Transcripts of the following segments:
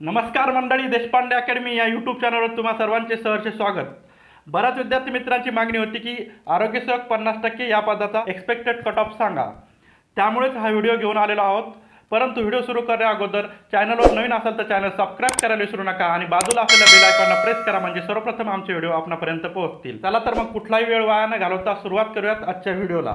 नमस्कार मंडळी देशपांडे अकॅडमी या यूट्यूब चॅनलवर तुम्हा सर्वांचे सहर्ष स्वागत. बऱ्याच विद्यार्थी मित्रांची मागणी होती की आरोग्यसेवक पन्नास टक्के या पदाचा एक्सपेक्टेड कट ऑफ सांगा. त्यामुळेच हा व्हिडिओ घेऊन आलेलो आहोत. परंतु व्हिडिओ सुरू करण्या अगोदर चॅनलवर नवीन असाल तर चॅनल सबस्क्राईब करायला विसरू नका आणि बाजूला असलेल्या बेल आयकॉनला प्रेस करा म्हणजे सर्वप्रथम आमचे व्हिडिओ आपणापर्यंत पोहोचतील. चला तर मग कुठलाही वेळ वाया न घालवता सुरुवात करूयात आजच्या व्हिडिओला.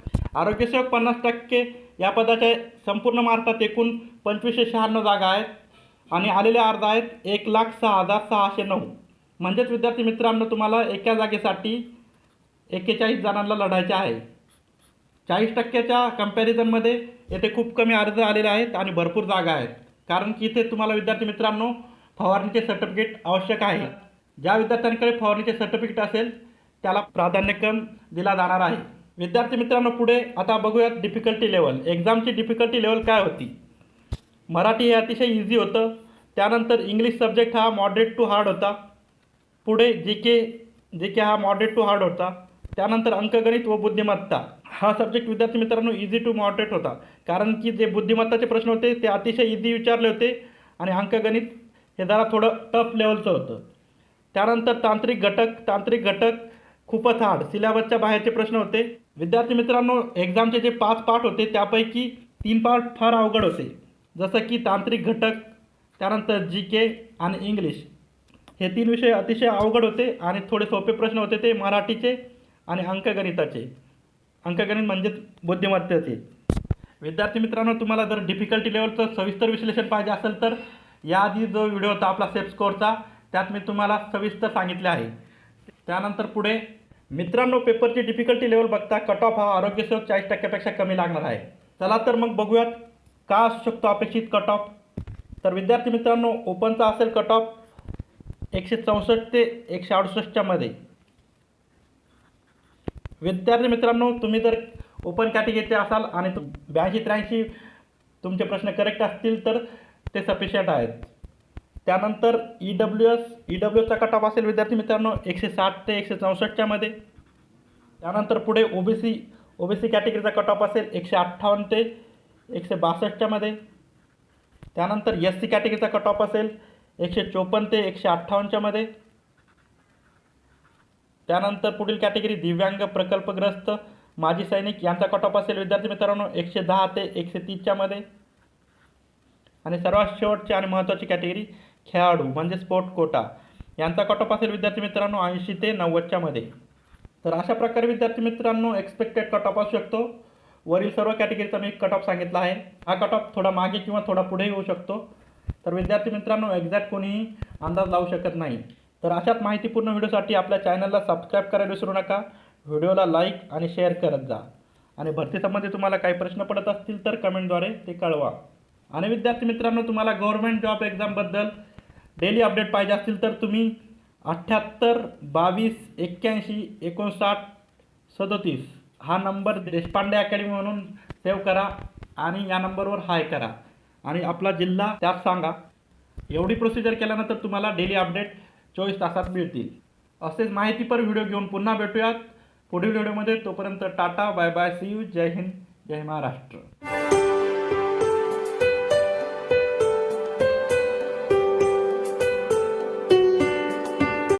आरोग्यसेवक पन्नास टक्के या पदाच्या संपूर्ण महाराष्ट्रात एकूण पंचवीसशे शहाण्णव जागा आहेत आणि आलेल्या अर्ज आहेत एक लाख सहा हजार सहाशे नऊ. म्हणजेच विद्यार्थी मित्रांनो तुम्हाला एका जागेसाठी एक्केचाळीस जणांना लढायचे आहे. चाळीस टक्क्याच्या कम्पॅरिझनमध्ये येथे खूप कमी अर्ज आलेले आहेत आणि भरपूर जागा आहेत. कारण की इथे तुम्हाला विद्यार्थी मित्रांनो फवारणीचे सर्टिफिकेट आवश्यक आहे. ज्या विद्यार्थ्यांकडे फवारणीचे सर्टिफिकेट असेल त्याला प्राधान्यक्रम दिला जाणार आहे. विद्यार्थी मित्रांनो पुढे आता बघूयात डिफिकल्टी लेवल एक्झामची डिफिकल्टी लेवल काय होती? मराठी हे अतिशय इझी होतं. त्यानंतर इंग्लिश सब्जेक्ट हा मॉडरेट टू हार्ड होता. पुढे जी के जे के हा मॉडरेट टू हार्ड होता. त्यानंतर अंकगणित व बुद्धिमत्ता. हा सब्जेक्ट विद्यार्थी मित्रांनो इझी टू मॉडरेट होता. कारण की जे बुद्धिमत्ताचे प्रश्न होते ते अतिशय इझी विचारले होते. आणि अंकगणित हे जरा थोडं टफ लेवलचं होतं. त्यानंतर तांत्रिक घटक तांत्रिक घटक खूपच हार्ड सिलेबसच्या बाहेरचे प्रश्न होते. विद्यार्थी मित्रांनो एक्झामचे जे पाच पार्ट होते त्यापैकी तीन पार्ट फार अवघड होते. जसं की तांत्रिक घटक त्यानंतर जी के आणि इंग्लिश हे तीन विषय अतिशय अवघड होते आणि थोडे सोपे प्रश्न होते ते मराठीचे आणि अंकगणिताचे. अंकगणित म्हणजेच बुद्धिमत्तेचे. विद्यार्थी मित्रांनो तुम्हाला जर डिफिकल्टी लेवलचं सविस्तर विश्लेषण पाहिजे असेल तर याआधी जो व्हिडिओ होता आपला सेफ स्कोअरचा त्यात मी तुम्हाला सविस्तर सांगितले आहे. त्यानंतर पुढे मित्रांनो पेपरची डिफिकल्टी लेवल बघता कट ऑफ हा आरोग्यसेवक चाळीस टक्क्यापेक्षा कमी लागणार आहे. चला तर मग बघूयात का असू शकतो अपेक्षित कट ऑफ तर विद्यार्थी मित्रांनो ओपनचा असेल कट ऑफ एकशे चौसष्ट ते एकशे अडुसष्टच्या मध्ये. विद्यार्थी मित्रांनो तुम्ही जर ओपन कॅटेगरीचे असाल आणि ब्याऐंशी त्र्याऐंशी तुमचे प्रश्न करेक्ट असतील तर ते सफिशियंट आहेत. त्यानंतर E W S E W एसचा cut off असेल विद्यार्थी मित्रांनो एकशे साठ ते एकशे चौसष्टच्यामध्ये त्यानंतर पुढे O B C O B C कॅटेगरीचा cut off असेल एकशे अठ्ठावन्न ते एकशे बासष्टच्यामध्ये त्यानंतर एस सी कॅटेगरीचा कट ऑफ असेल एकशे चोपन्न ते एकशे अठ्ठावन्नच्यामध्ये त्यानंतर पुढील कॅटेगरी दिव्यांग प्रकल्पग्रस्त माजी सैनिक यांचा कट ऑफ असेल विद्यार्थी मित्रांनो एकशे दहा ते एकशे तीसच्यामध्ये आणि सर्वात शेवटची आणि महत्त्वाची कॅटेगरी खेळाडू म्हणजे स्पोर्ट कोटा यांचा कट ऑफ असेल विद्यार्थी मित्रांनो ऐंशी ते नव्वदच्या मध्ये. तर अशा प्रकारे विद्यार्थी मित्रांनो एक्सपेक्टेड कट ऑफ असू शकतो. वरील सर्व कॅटेगरीचा मी कट ऑफ सांगितला आहे. हा कट ऑफ थोडा मागे किंवा थोडा पुढे येऊ शकतो. तर विद्यार्थी मित्रांनो एक्झॅक्ट कोणीही अंदाज लावू शकत नाही. तर अशाच माहितीपूर्ण व्हिडिओसाठी आपल्या चॅनलला सबस्क्राईब करायला विसरू नका. व्हिडिओला लाईक आणि शेअर करत जा. आणि भरतीसंबंधी तुम्हाला काही प्रश्न पडत असतील तर कमेंटद्वारे ते कळवा. आणि विद्यार्थी मित्रांनो तुम्हाला गव्हर्नमेंट जॉब एक्झामबद्दल डेली अपडेट पाहिजे असतील तर तुम्ही अठ्ठ्याहत्तर बावीस एक्क्याऐंशी एकोणसाठ सदोतीस हा नंबर देशपांडे अकॅडमी म्हणून सेव्ह करा आणि या नंबरवर हाय करा. आणि आपला जिल्हा त्यात सांगा. एवढी प्रोसिजर केल्यानंतर तुम्हाला डेली अपडेट चोवीस तासात मिळतील. असेच माहितीपर व्हिडिओ घेऊन पुन्हा भेटूयात. पुढील व्हिडिओमध्ये तोपर्यंत tata bye bye see you जय हिंद जय महाराष्ट्र.